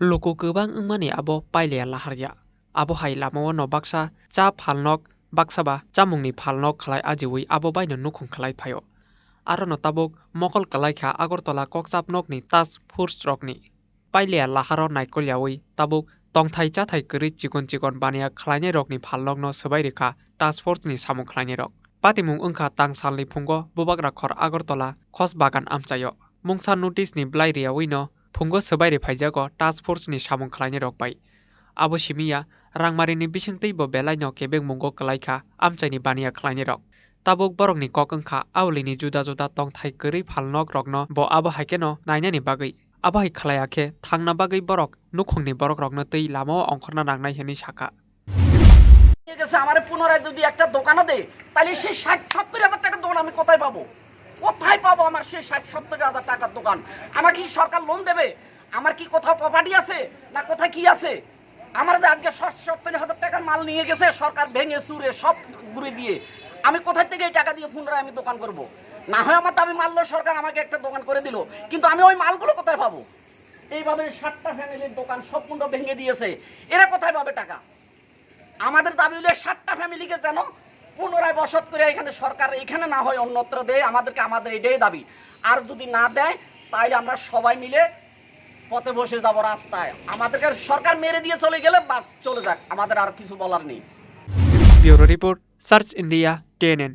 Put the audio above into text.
luku kubang mani abo paile laharya abo hai lamao no baksa cha phalnok baksa ba chamungni phalnok khlai ajiwi abo baino nukhung khlai phayo aro no tabok mokol kalai kha agortola kokchapnok ni tas furs rokni paile laharo naikoliawi tabok tongthai cha thai kri chikon chikon bania khlainai rokni phalnok no sobai rekha task force ni samung khlainai rok patimung ongkha tang sanli phungo bubak rakhor agortola khos bagan amchayo mungsa notice ni blai riawi no ni samung khlainai rok bai abo simiya rangmarini bisingtwi bo belai no kebeng mungo klaikha amchaini baniya khlainai rok tabuk borokni kok wngkha aulini juda juda tongthai kwrwi phalnok rokno bo abo haike no nainani bagwi abo hai khlaiya khe thangna bagwi borok nukhungni borok rokno twi lamao ongkhorna nangnai hini saka আমার পুনরায় যদি একটা দোকানও দেয় তাহলে সেই ষাট সত্তর হাজার টাকার দোকান আমি কোথায় পাবো কোথায় পাবো আমার সেই ষাট, সত্তর হাজার টাকার দোকান? আমাকে কি সরকার লোন দেবে? আমার কি কোথাও প্রপার্টি আছে? না কোথায় কি আছে? আমার যে আজকে ষাট, সত্তর হাজার টাকার মাল নিয়ে গেছে, সরকার ভেঙে চুরে সব ঘুরে দিয়ে, আমি কোথায় থেকে এই টাকা দিয়ে পুনরায় আমি দোকান করব? না হয় আমার দাবি মারলো সরকার আমাকে একটা দোকান করে দিল, কিন্তু আমি ওই মালগুলো কোথায় পাবো? এইভাবে ষাটটা ফ্যামিলির দোকান পুনঃ ভেঙে দিয়েছে। এরা কোথায় পাবে টাকা? আমাদের দাবি হলে সাতটা ফ্যামিলিকে যেন পুনরায় বসত করে এখানে সরকার, এখানে না হয় অন্যত্র দেয়, আমাদেরকে আমাদের এটাই দাবি। আর যদি না দেয়, তাইলে আমরা সবাই মিলে পথে বসে যাব রাস্তায়। আমাদেরকে সরকার মেরে দিয়ে চলে গেলে বাস চলে যাক, আমাদের আর কিছু বলার নেই। Bureau report, search India TNN